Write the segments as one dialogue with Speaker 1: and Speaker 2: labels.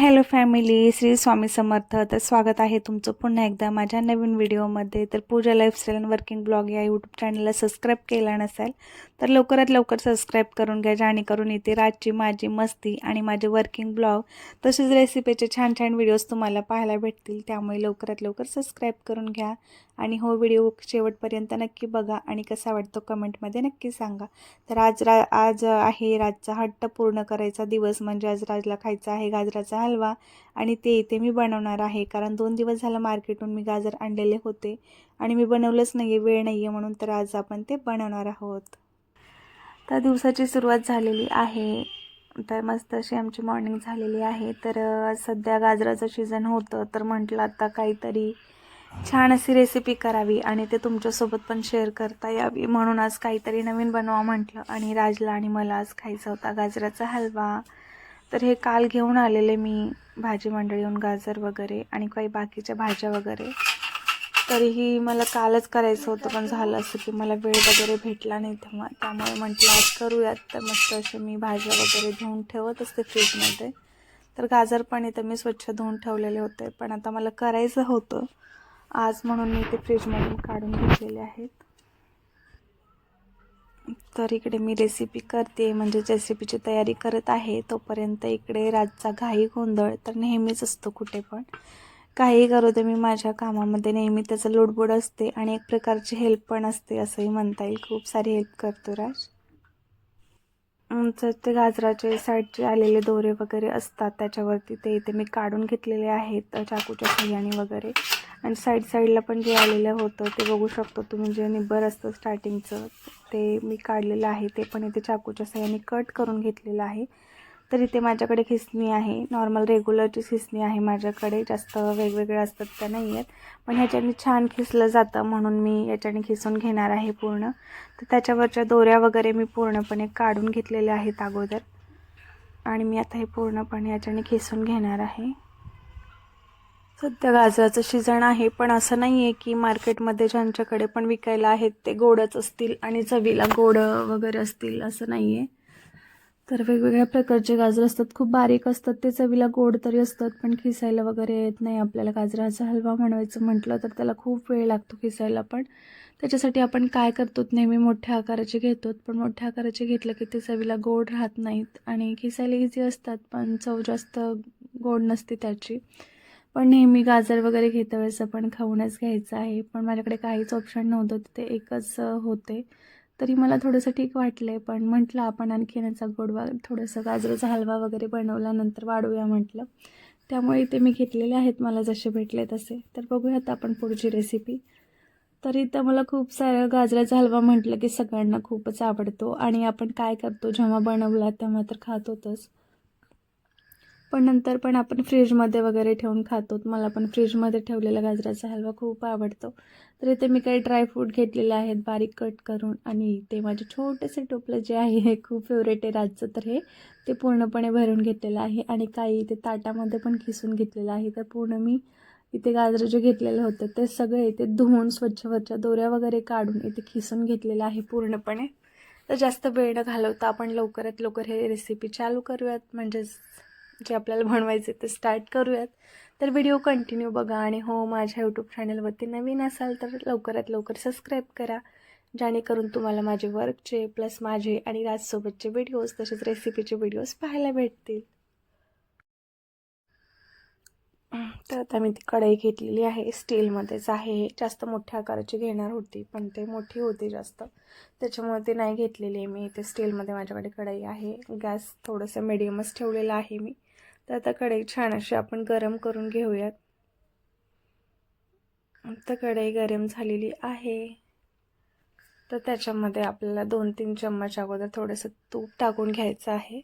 Speaker 1: Hello family Shri Swami Samarth. तर स्वागत आहे तुमचं पुन्हा एकदा माझ्या नवीन व्हिडिओमध्ये. तर Pooja lifestyle and working blog या यूट्यूब चॅनलला सबस्क्राईब केला नसेल तर लवकरात लवकर सबस्क्राईब करून घ्या जेणेकरून इथे रातची माझी मस्ती आणि माझे वर्किंग ब्लॉग तसेच रेसिपीचे छान छान व्हिडिओज तुम्हाला पाहायला भेटतील. त्यामुळे लवकरात लवकर सबस्क्राईब करून घ्या. आणि हो व्हिडिओ शेवटपर्यंत नक्की बघा आणि कसा वाटतो कमेंटमध्ये नक्की सांगा. तर आज रा आज आहे राजचा हट्ट पूर्ण करायचा दिवस म्हणजे आज राजला खायचा आहे गाजराचा हलवा आणि ते इथे मी बनवणार आहे. कारण दोन दिवस झालं मार्केटहून मी गाजर आणलेले होते आणि मी बनवलंच नाही आहे वेळ नाही आहे म्हणून तर आज आपण ते बनवणार आहोत. तर दिवसाची सुरुवात झालेली आहे. तर मस्त अशी आमची मॉर्निंग झालेली आहे. तर सध्या गाजराचं सीझन होतं. तर म्हटलं आता काहीतरी छान अशी रेसिपी करावी आणि ते तुमच्यासोबत पण शेअर करता यावी. म्हणून आज काहीतरी नवीन बनवा म्हटलं. आणि राजला आणि मला आज खायचा होता गाजराचा हलवा. तर हे काल घेऊन आलेले मी भाजी मंडळीहून गाजर वगैरे आणि काही बाकीच्या भाज्या वगैरे. तरीही मला कालच करायचं होतं पण झालं असं की मला वेळ वगैरे भेटला नाही तेव्हा. त्यामुळे म्हटलं आज करूयात. तर मस्त असे मी भाज्या वगैरे धुवून ठेवत असते फ्रीजमध्ये तर गाजर पण इथं मी स्वच्छ धुवून ठेवलेले होते पण आता मला करायचं होतं. आज म्हणून मी ते फ्रीजमधून काढून घेतलेले आहेत. तर इकडे मी रेसिपी करते म्हणजे रेसिपीची तयारी करत आहे तोपर्यंत इकडे रातचा घाई गोंधळ तर नेहमीच असतो कुठे पण. काही करू दे मी माझ्या कामामध्ये नेहमी त्याचं लोडबोड असते आणि एक प्रकारची हेल्प पण असते असंही म्हणता येईल. खूप सारी हेल्प करतो राज. तर ते गाजराचे साईडचे आलेले दोरे वगैरे असतात त्याच्यावरती ते इथे मी काढून घेतलेले आहेत चाकूच्या सहाय्याने वगैरे. आणि साईड साईडला पण जे आलेलं होतं ते बघू शकतो तुम्ही. जे निब्बर असतं स्टार्टिंगचं ते मी काढलेलं आहे. ते पण इथे चाकूच्या सहाय्याने कट करून घेतलेलं आहे. तर इथे माझ्याकडे खिसणी आहे. नॉर्मल रेग्युलरची खिसणी आहे माझ्याकडे. जास्त वेगवेगळ्या असतात त्या नाही आहेत. पण ह्याच्याने छान खिसलं जातं म्हणून मी याच्याने खिसून घेणार आहे पूर्ण. तर त्याच्यावरच्या दोऱ्या वगैरे मी पूर्णपणे काढून घेतलेल्या आहेत अगोदर. आणि मी आता हे पूर्णपणे याच्याने खिसून घेणार आहे. सध्या गाजराचं सीझन आहे पण असं नाही आहे की मार्केटमध्ये ज्यांच्याकडे पण विकायला आहेत ते गोडच असतील आणि चवीला गोड वगैरे असतील असं नाही आहे तर वेगवेगळ्या प्रकारचे गाजर असतात खूप बारीक असतात ते चवीला गोड तरी असतात पण खिसायला वगैरे येत नाही. आपल्याला गाजराचा हलवा बनवायचं म्हटलं तर त्याला खूप वेळ लागतो खिसायला पण. त्याच्यासाठी आपण काय करतो नेहमी मोठ्या आकाराचे घेतो पण मोठ्या आकाराचे घेतलं की ते चवीला गोड राहत नाहीत. आणि खिसायला इझी असतात पण चव जास्त गोड नसते त्याची. पण नेहमी गाजर वगैरे घेता वेळेस आपण खाऊनच घ्यायचं आहे. पण माझ्याकडे काहीच ऑप्शन नव्हतं तिथे एकच होते. तरी मला थोडंसं ठीक वाटलं आहे पण म्हटलं आपण आणखीन याचा गोडवा थोडंसं गाजराचा हलवा वगैरे बनवल्यानंतर वाढवूया म्हटलं. त्यामुळे इथे मी घेतलेले आहेत मला जसे भेटले तसे. तर बघूयात आपण पुढची रेसिपी तर इथं मला खूप सारं गाजराचा हलवा म्हटलं की सगळ्यांना खूपच आवडतो. आणि आपण काय करतो जेव्हा बनवला तेव्हा तर खात होतोच. पण नंतर पण आपण फ्रीजमध्ये वगैरे ठेवून खातो. मला पण फ्रीजमध्ये ठेवलेला गाजराचा हलवा खूप आवडतो. तर इथे मी काही ड्रायफ्रूट घेतलेले आहेत बारीक कट करून. आणि ते माझे छोटेसे टोपलं जे आहे हे खूप फेवरेट आहे राजचं तर हे. ते पूर्णपणे भरून घेतलेलं आहे. आणि काही इथे ताटामध्ये पण खिसून घेतलेलं आहे. तर पूर्ण मी इथे गाजरं जे घेतलेलं होतं ते सगळे इथे धुवून स्वच्छवरच्या दोऱ्या वगैरे काढून इथे खिसून घेतलेलं आहे पूर्णपणे. तर जास्त वेळ न घालवता आपण लवकरात लवकर हे रेसिपी चालू करूयात. म्हणजेच जे आपल्याला बनवायचे ते स्टार्ट करूयात. तर व्हिडिओ कंटिन्यू बघा आणि हो माझ्या यूट्यूब चॅनलवरती नवीन असाल तर लवकरात लवकर सबस्क्राईब करा. जेणेकरून तुम्हाला माझे वर्कचे प्लस माझे आणि राजसोबतचे व्हिडिओज तसेच रेसिपीचे व्हिडिओज पाहायला भेटतील. तर आता मी ती कढई घेतलेली आहे. स्टीलमध्येच आहे. जास्त मोठ्या आकाराची घेणार होती पण ते मोठी होती जास्त. त्याच्यामुळे ते नाही घेतलेली मी. ते स्टीलमध्ये माझ्याकडे कढई आहे. गॅस थोडंसं मिडियमच ठेवलेलं आहे मी. तर आता कढई छान अशी आपण गरम करून घेऊयात. तर कढई गरम झालेली आहे. तर त्याच्यामध्ये आपल्याला दोन तीन चम्मच अगोदर थोडंसं तूप टाकून घ्यायचं आहे.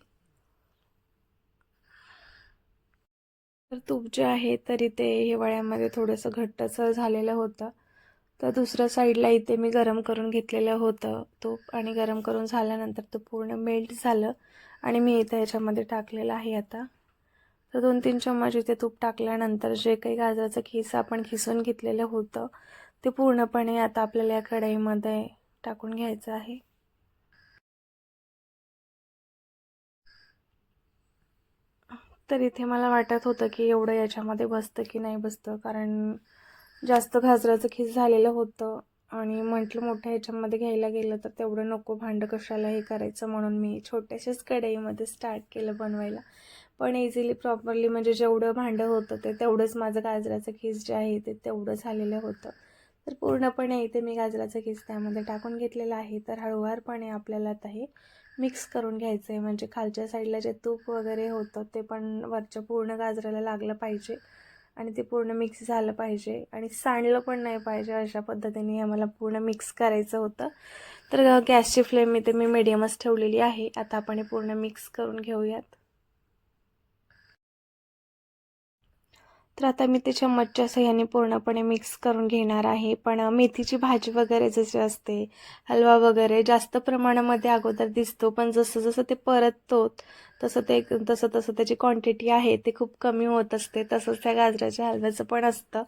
Speaker 1: तर तूप जे आहे तरी ते हिवाळ्यामध्ये थोडंसं घट्टसर झालेलं होतं. तर दुसऱ्या साईडला इथे मी गरम करून घेतलेलं होतं तूप आणि गरम करून झाल्यानंतर तो पूर्ण मेल्ट झालं आणि मी इथं याच्यामध्ये टाकलेलं आहे आता. तर दोन तीन चम्मच इथे तूप टाकल्यानंतर जे काही गाजराचं खिस आपण खिसून घेतलेलं होतं ते पूर्णपणे आता आपल्याला या कढईमध्ये टाकून घ्यायचं आहे. तर इथे मला वाटत होतं की एवढं याच्यामध्ये बसतं की नाही बसतं कारण जास्त गाजराचं खीस झालेलं होतं आणि म्हटलं मोठ्या ह्याच्यामध्ये घ्यायला गेलं तर तेवढं नको भांडं कशाला हे करायचं म्हणून मी छोट्याशाच कढईमध्ये स्टार्ट केलं बनवायला. पण इझिली प्रॉपरली म्हणजे जेवढं भांडं होतं ते तेवढंच माझं गाजराचं खीस जे आहे ते तेवढं झालेलं होतं. तर पूर्णपणे इथे मी गाजराचं खीस त्यामध्ये टाकून घेतलेलं आहे. तर हळूवारपणे आपल्याला आता हे मिक्स करून घ्यायचं आहे म्हणजे खालच्या साईडला जे तूप वगैरे होतं ते पण वरच्या पूर्ण गाजराला लागलं पाहिजे आणि ते पूर्ण मिक्स झालं पाहिजे आणि सांडलं पण नाही पाहिजे अशा पद्धतीने आम्हाला पूर्ण मिक्स करायचं होतं. तर गॅसची फ्लेम इथे मी मिडियमच ठेवलेली आहे. आता आपण हे पूर्ण मिक्स करून घेऊयात. तर आता मी ते चम्मचच्या सहाय्याने पूर्णपणे मिक्स करून घेणार आहे. पण मेथीची भाजी वगैरे जशी असते हलवा वगैरे जास्त प्रमाणामध्ये अगोदर दिसतो पण जसं जसं ते परततो तसं ते तसं तसं त्याची क्वांटिटी आहे ते खूप कमी होत असते. तसंच त्या गाजराच्या हलव्याचं पण असतं.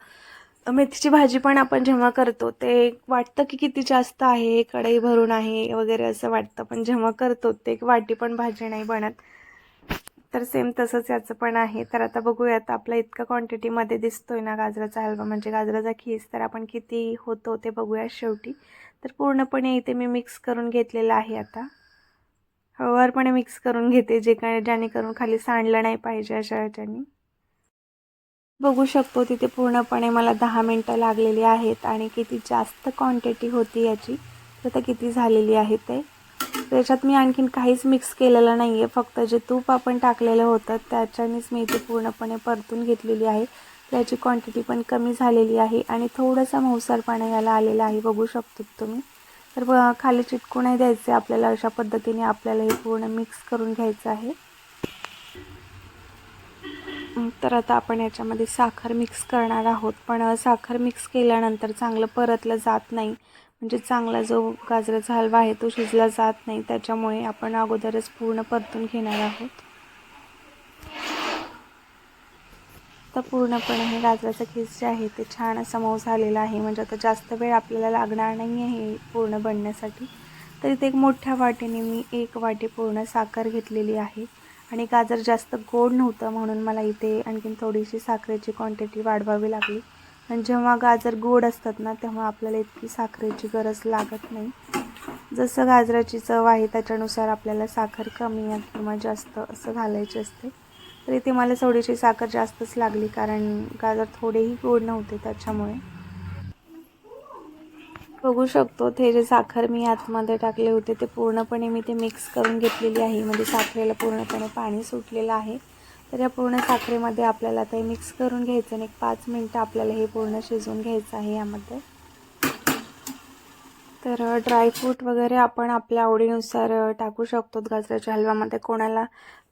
Speaker 1: मेथीची भाजी पण आपण जेव्हा करतो ते वाटतं की किती जास्त आहे कढई भरून आहे वगैरे असं वाटतं पण जेव्हा करतो ते एक वाटी पण भाजी नाही बनत. तर सेम तसंच याचं पण आहे. तर आता बघूयात आपला इतका क्वांटिटीमध्ये दिसतोय ना गाजराचा हलवा. म्हणजे गाजराचा खीस तर आपण किती होतो ते बघूया शेवटी. तर पूर्णपणे इथे मी मिक्स करून घेतलेलं आहे आता. हळूवारपणे मिक्स करून घेते जे काय जेणेकरून खाली सांडलं नाही पाहिजे अशा ह्याच्यानी. बघू शकतो तिथे पूर्णपणे मला दहा मिनटं लागलेली आहेत आणि किती जास्त क्वांटिटी होती याची. तर आता किती झालेली आहे ते? त्याच्यात मी आणखीन काहीच मिक्स केलेलं नाही आहे फक्त जे तूप आपण टाकलेलं होतं त्याच्यानेच मी इथे पूर्णपणे परतून घेतलेली आहे. त्याची क्वांटिटी पण कमी झालेली आहे आणि थोडंसं मऊसारपणा याला आलेला आहे बघू शकतो तुम्ही. तर खाली चिटकू नाही द्यायचे आपल्याला अशा पद्धतीने आपल्याला हे पूर्ण मिक्स करून घ्यायचं आहे. तर आता आपण याच्यामध्ये साखर मिक्स करणार आहोत. पण साखर मिक्स केल्यानंतर चांगलं परतलं जात नाही. म्हणजे चांगला जो गाजराचा हलवा आहे तो शिजला जात नाही त्याच्यामुळे आपण अगोदरच पूर्ण परतून घेणार आहोत. तर पूर्णपणे हे गाजराचं खीस जे आहे ते छान असा मऊ झालेला आहे. म्हणजे आता जास्त वेळ आपल्याला लागणार नाही आहे पूर्ण बनण्यासाठी. तर इथे एक मोठ्या वाटीने मी एक वाटी पूर्ण साखर घेतलेली आहे. आणि गाजर जास्त गोड नव्हतं म्हणून मला इथे आणखीन थोडीशी साखरेची क्वांटिटी वाढवावी लागली. आणि जेव्हा गाजर गोड असतात ना तेव्हा आपल्याला इतकी साखरेची गरज लागत नाही. जसं गाजराची चव आहे त्याच्यानुसार आपल्याला साखर कमी किंवा जास्त असं घालायची असते. तर इथे मला थोडीशी साखर जास्तच लागली कारण गाजर थोडेही गोड नव्हते त्याच्यामुळे. बघू शकतो ते जे साखर मी आतमध्ये टाकले होते ते पूर्णपणे मी ते मिक्स करून घेतलेली आहे. म्हणजे साखरेला पूर्णपणे पाणी सुटलेलं आहे. तर या पूर्ण साखरेमध्ये आपल्याला ते मिक्स करून घ्यायचं आणि एक पाच मिनटं आपल्याला हे पूर्ण शिजवून घ्यायचं आहे यामध्ये. तर ड्रायफ्रूट वगैरे आपण आपल्या आवडीनुसार टाकू शकतो. गाजराच्या हलव्यामध्ये कोणाला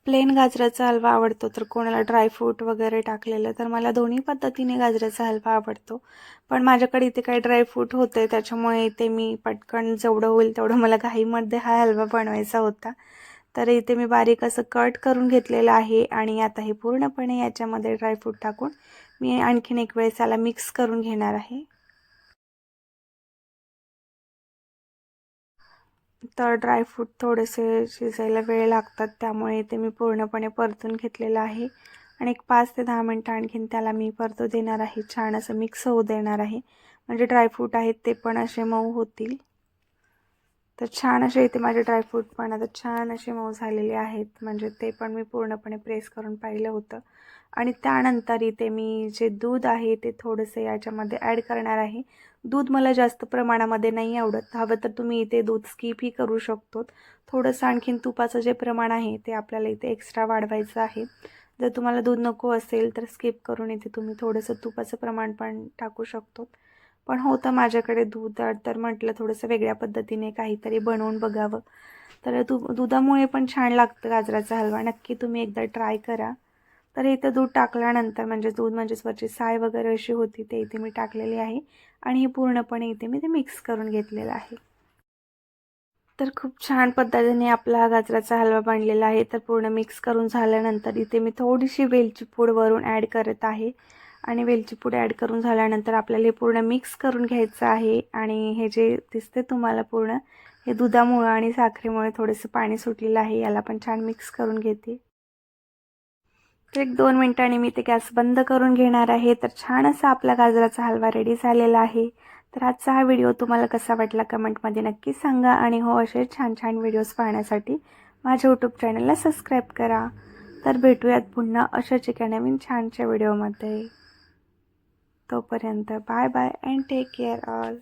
Speaker 1: प्लेन गाजराचा हलवा आवडतो तर कोणाला ड्रायफ्रूट वगैरे टाकलेलं तर मला दोन्ही पद्धतीने गाजराचा हलवा आवडतो. पण माझ्याकडे इथे काही ड्रायफ्रूट होते त्याच्यामुळे इथे मी पटकन जेवढं होईल तेवढं मला घाईमध्ये हा हलवा बनवायचा होता. तर इथे मी बारीक असं कट करून घेतलेलं आहे आणि आता हे पूर्णपणे याच्यामध्ये ड्रायफ्रूट टाकून मी आणखीन एक वेळेस याला मिक्स करून घेणार आहे. तर ड्रायफ्रूट थोडेसे शिजायला वेळ लागतात त्यामुळे ते मी पूर्णपणे परतून घेतलेलं आहे. आणि एक पाच ते दहा मिनटं आणखीन त्याला मी परतू देणार आहे छान असं मिक्स होऊ देणार आहे. म्हणजे ड्रायफ्रूट आहेत ते पण असे मऊ होतील. तर छान असे इथे माझे ड्रायफ्रूट पण आता छान असे मऊ झालेले आहेत. म्हणजे ते पण मी पूर्णपणे प्रेस करून पाहिलं होतं. आणि त्यानंतर इथे मी जे दूध आहे ते थोडंसं याच्यामध्ये ॲड करणार आहे. दूध मला जास्त प्रमाणामध्ये नाही आवडत. हवं तर तुम्ही इथे दूध स्किपही करू शकतो थोडंसं आणखीन तुपाचं जे प्रमाण आहे ते आपल्याला इथे एक्स्ट्रा वाढवायचं आहे. जर तुम्हाला दूध नको असेल तर स्किप करून इथे तुम्ही थोडंसं तुपाचं प्रमाण पण टाकू शकतो पण होतं माझ्याकडे दूध तर म्हटलं थोडंसं वेगळ्या पद्धतीने काहीतरी बनवून बघावं. तर दु दुधामुळे पण छान लागतं गाजराचा हलवा. नक्की तुम्ही एकदा ट्राय करा. तर इथं दूध टाकल्यानंतर म्हणजे दूध म्हणजे वरची साय वगैरे अशी होती ते इथे मी टाकलेली आहे. आणि हे पूर्णपणे इथे मी ते मिक्स करून घेतलेलं आहे. तर खूप छान पद्धतीने आपला गाजराचा हलवा बनलेला आहे. तर पूर्ण मिक्स करून झाल्यानंतर इथे मी थोडीशी वेलची पूड वरून ॲड करत आहे. आणि वेलची पूड ॲड करून झाल्यानंतर आपल्याला हे पूर्ण मिक्स करून घ्यायचं आहे. आणि हे जे दिसते तुम्हाला पूर्ण हे दुधामुळं आणि साखरेमुळे थोडंसं पाणी सुटलेलं आहे. याला पण छान मिक्स करून घेते. तर एक दोन मिनटांनी मी ते गॅस बंद करून घेणार आहे. तर छान असा आपला गाजराचा हलवा रेडी झालेला आहे. तर आजचा हा व्हिडिओ तुम्हाला कसा वाटला कमेंटमध्ये नक्की सांगा. आणि हो असे छान छान व्हिडिओज पाहण्यासाठी माझ्या यूट्यूब चॅनलला सबस्क्राईब करा. तर भेटूयात पुन्हा अशाच एका नवीन छानशा व्हिडिओमध्ये तोपर्यंत bye bye and take care all.